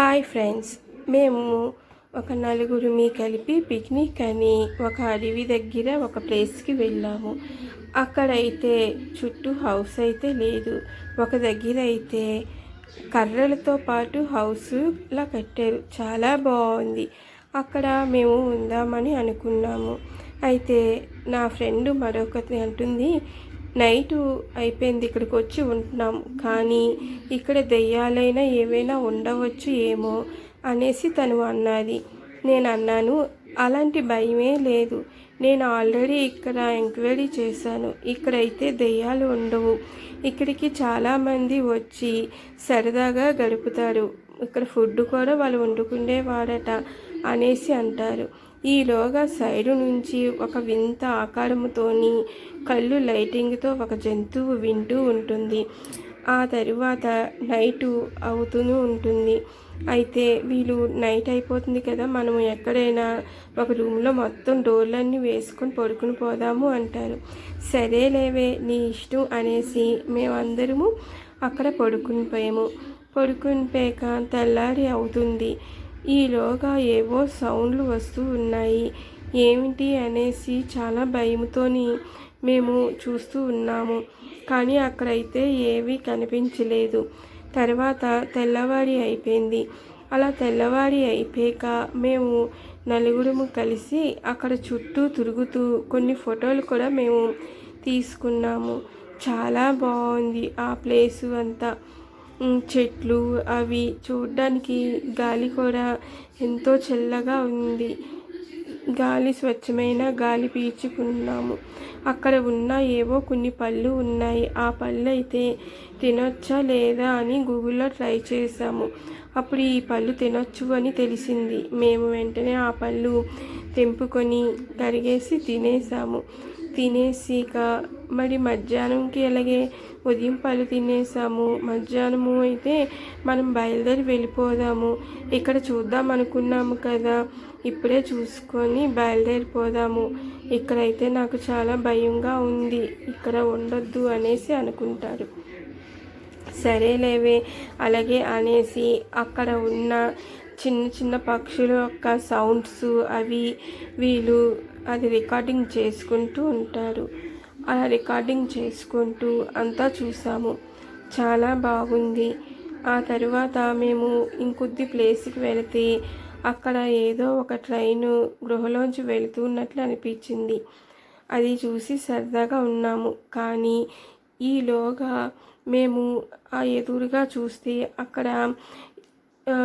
Hi friends మేము ఒక నలుగురిమి కలిపి పిక్నిక్ అని ఒక అడవి దగ్గర ఒక ప్లేస్కి వెళ్ళాము. అక్కడైతే చుట్టూ హౌస్ అయితే లేదు. ఒక దగ్గర అయితే కర్రలతో పాటు హౌస్లా కట్టారు. చాలా బాగుంది. అక్కడ మేము ఉందామని అనుకున్నాము. అయితే నా ఫ్రెండ్ మరొకటి అంటుంది నైటు అయిపోయింది ఇక్కడికి వచ్చి ఉంటున్నాం. కానీ ఇక్కడ దెయ్యాలైనా ఏమైనా ఉండవచ్చు ఏమో అనేసి తను అన్నది. నేను అన్నాను అలాంటి భయమే లేదు. నేను ఆల్రెడీ ఇక్కడ ఎంక్వైరీ చేశాను. ఇక్కడైతే దెయ్యాలు ఉండవు. ఇక్కడికి చాలామంది వచ్చి సరదాగా గడుపుతారు. ఇక్కడ ఫుడ్ కూడా వాళ్ళు వండుకునేవాడట అనేసి అంటారు. ఈలోగా సైడు నుంచి ఒక వింత ఆకారముతోని కళ్ళు లైటింగ్తో ఒక జంతువు వింటూ ఉంటుంది. ఆ తరువాత నైటు అవుతూనే ఉంటుంది. అయితే వీళ్ళు నైట్ అయిపోతుంది కదా మనం ఎక్కడైనా ఒక రూమ్లో మొత్తం డోర్లన్నీ వేసుకొని పడుకుని పోదాము అంటారు. సరేలేవే నీ ఇష్టం అనేసి మేమందరము అక్కడ పడుకుని పోయాము. పడుకుని పోయాక తెల్లారి అవుతుంది. ఈలోగా ఏవో సౌండ్లు వస్తూ ఉన్నాయి. ఏమిటి అనేసి చాలా భయంతోని మేము చూస్తూ ఉన్నాము. కానీ అక్కడైతే ఏవీ కనిపించలేదు. తర్వాత తెల్లవారి అయిపోయింది. అలా తెల్లవారి అయిపోయాక మేము నలుగురము కలిసి అక్కడ చుట్టూ తిరుగుతూ కొన్ని ఫోటోలు కూడా మేము తీసుకున్నాము. చాలా బాగుంది ఆ ప్లేసు అంతా. చెట్లు అవి చూడ్డానికి గాలి కూడా ఎంతో చల్లగా ఉంది. గాలి స్వచ్ఛమైన గాలి పీల్చుకున్నాము. అక్కడ ఉన్న ఏవో కొన్ని పళ్ళు ఉన్నాయి. ఆ పళ్ళు అయితే తినొచ్చా లేదా అని గూగుల్లో ట్రై చేసాము అప్పుడు ఈ పళ్ళు తినొచ్చు అని తెలిసింది. మేము వెంటనే ఆ పళ్ళు తెంపుకొని కరిగేసి తినేసాము తినేసి ఇక మరి మధ్యాహ్నంకి అలాగే ఉదయం పళ్ళు తినేసాము. మధ్యాహ్నము అయితే మనం బయలుదేరి వెళ్ళిపోదాము. ఇక్కడ చూద్దాం అనుకున్నాము కదా. ఇప్పుడే చూసుకొని బయలుదేరిపోదాము. ఇక్కడైతే నాకు చాలా భయంగా ఉంది. ఇక్కడ ఉండొద్దు అనేసి అనుకుంటారు. సరేలేవే అలాగే అనేసి అక్కడ ఉన్న చిన్న చిన్న పక్షుల యొక్క సౌండ్స్ అవి వీళ్ళు అది రికార్డింగ్ చేసుకుంటూ ఉంటారు. అలా రికార్డింగ్ చేసుకుంటూ అంతా చూసాము. చాలా బాగుంది. ఆ తర్వాత మేము ఇంకొద్ది ప్లేస్కి వెళితే అక్కడ ఏదో ఒక ట్రైను గృహలోంచి వెళుతున్నట్లు అనిపించింది. అది చూసి సరదాగా ఉన్నాము. కానీ ఈలోగా మేము ఆ ఎదురుగా చూస్తే అక్కడ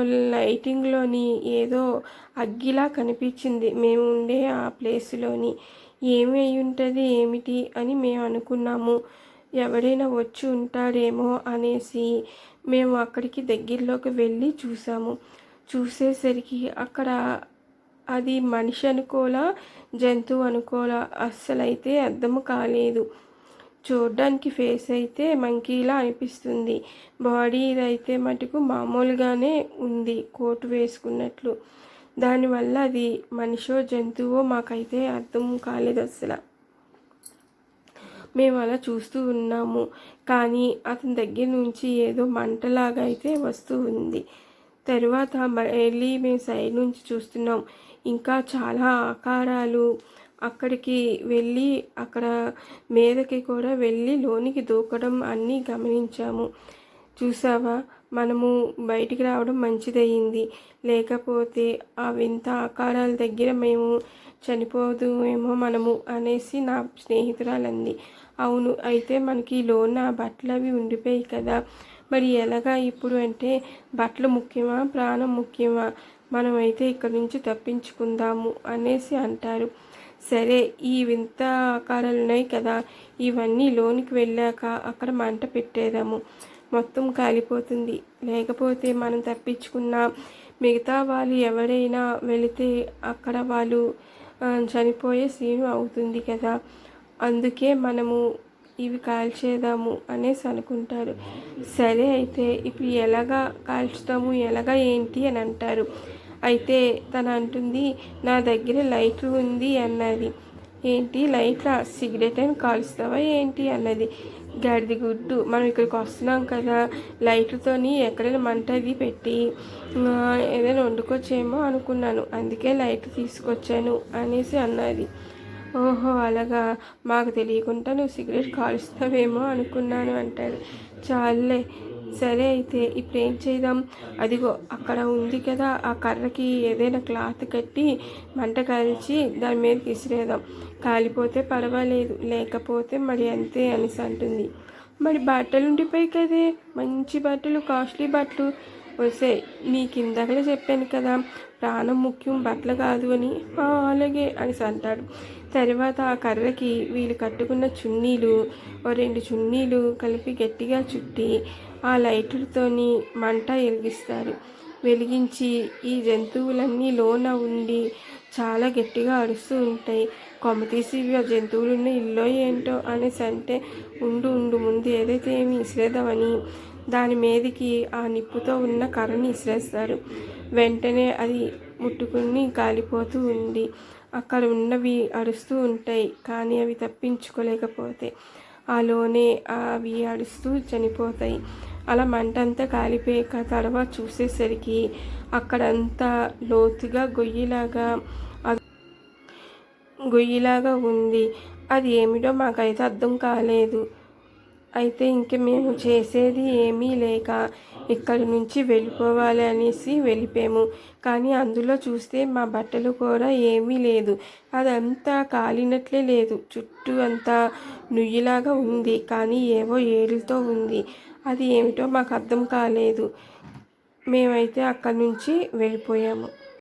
లైటింగ్లోని ఏదో అగ్గిలా కనిపించింది. మేము ఉండే ఆ ప్లేస్లోని ఏమి అయి ఉంటుంది ఏమిటి అని మేము అనుకున్నాము. ఎవరైనా వచ్చి ఉంటాడేమో అనేసి మేము అక్కడికి దగ్గరలోకి వెళ్ళి చూసాము. చూసేసరికి అక్కడ అది మనిషి అనుకోలా జంతువు అనుకోలా అస్సలైతే అర్థం కాలేదు. చూడ్డానికి ఫేస్ అయితే మంకీలా అనిపిస్తుంది. బాడీ ఇదైతే మటుకు మామూలుగానే ఉంది కోటు వేసుకున్నట్లు. దానివల్ల అది మనిషో జంతువో మాకైతే అర్థం కాలేదు అసలు మేము అలా చూస్తూ ఉన్నాము. కానీ అతని దగ్గర నుంచి ఏదో మంటలాగా అయితే వస్తూ ఉంది. తర్వాత మళ్ళీ మేము సైడ్ నుంచి చూస్తున్నాం. ఇంకా చాలా ఆకారాలు అక్కడికి వెళ్ళి అక్కడ మీదకి కూడా వెళ్ళి లోనికి దూకడం అన్నీ గమనించాము. చూసావా మనము బయటికి రావడం మంచిదయ్యింది లేకపోతే ఆ వింత ఆకారాల దగ్గర మేము చనిపోదు ఏమో మనము అనేసి నా స్నేహితురాలంది. అవును అయితే మనకి లోన బట్టలు అవి ఉండిపోయి కదా. మరి ఎలాగా ఇప్పుడు అంటే బట్టలు ముఖ్యమా? ప్రాణం ముఖ్యమా? మనమైతే ఇక్కడ నుంచి తప్పించుకుందాము అనేసి అంటారు. సరే ఈ వింత ఆకారాలు ఉన్నాయి కదా ఇవన్నీ లోనికి వెళ్ళాక అక్కడ మంట పెట్టేదాము. మొత్తం కాలిపోతుంది. లేకపోతే మనం తప్పించుకున్న మిగతా వాళ్ళు ఎవరైనా వెళితే అక్కడ వాళ్ళు చనిపోయే సీను అవుతుంది కదా. అందుకే మనము ఇవి కాల్చేద్దాము అనేసి అనుకుంటారు. సరే అయితే ఇప్పుడు ఎలాగా కాల్చుతాము ఎలాగా ఏంటి అని అంటారు. అయితే తను అంటుంది నా దగ్గర లైట్లు ఉంది అన్నది. ఏంటి? లైట్ల? సిగరెట్ అని కాలుస్తావా ఏంటి? అన్నది. గడిది గుడ్డు మనం ఇక్కడికి వస్తున్నాం కదా లైట్తోని ఎక్కడైనా మంట అది పెట్టి ఏదైనా వండుకోవచ్చేమో అనుకున్నాను అందుకే లైట్ తీసుకొచ్చాను అనేసి అన్నది. ఓహో అలాగా? మాకు తెలియకుండా నువ్వు సిగరెట్ కాలుస్తావేమో అనుకున్నాను అంటాడు. చాలే సరే అయితే ఇప్పుడు ఏం చేద్దాం? అదిగో అక్కడ ఉంది కదా ఆ కర్రకి ఏదైనా క్లాత్ కట్టి మంట కాల్చి దాని మీద విసిరేద్దాం. కాలిపోతే పర్వాలేదు లేకపోతే మరి అంతే అనేసి అంటుంది. మరి బట్టలు ఉండిపోయి కదే మంచి బట్టలు కాస్ట్లీ బట్టలు. వస్తే నీకు ఇందాకలే చెప్పాను కదా ప్రాణం ముఖ్యం బట్టలు కాదు అని. అలాగే అనేసి అంటాడు. తర్వాత ఆ కర్రకి వీళ్ళు కట్టుకున్న చున్నీలు ఓ రెండు చున్నీలు కలిపి గట్టిగా చుట్టి ఆ లైటులతోని మంట వెలిగిస్తారు. వెలిగించి ఈ జంతువులన్నీ లోన ఉండి చాలా గట్టిగా అరుస్తూ ఉంటాయి. కొమ్మ తీసి ఆ జంతువులు ఉన్న ఇల్లో ఏంటో అనేసి అంటే ఉండు ఉండు ముందు ఏదైతే ఏమి ఇసిరేద్దామని దాని మీదకి ఆ నిప్పుతో ఉన్న కర్రని ఇసిరేస్తారు. వెంటనే అది ముట్టుకుని కాలిపోతూ ఉంది. అక్కడ ఉన్నవి అరుస్తూ ఉంటాయి కానీ అవి తప్పించుకోలేకపోతే ఆలోనే అవి అడుస్తూ చనిపోతాయి. అలా మంట అంతా కాలిపోయాక తర్వాత చూసేసరికి అక్కడంతా లోతుగా గొయ్యిలాగా గొయ్యిలాగా ఉంది. అది ఏమిటో మాకైతే అర్థం కాలేదు. అయితే ఇంక మేము చేసేది ఏమీ లేక ఇక్కడి నుంచి వెళ్ళిపోవాలి అనేసి వెళ్ళిపోయాము. కానీ అందులో చూస్తే మా బట్టలు కూడా ఏమీ లేదు. అదంతా కాలినట్లే లేదు. చుట్టూ అంతా నుయ్యిలాగా ఉంది. కానీ ఏవో ఏడులతో ఉంది. అది ఏమిటో మాకు అర్థం కాలేదు. మేమైతే అక్కడి నుంచి వెళ్ళిపోయాము.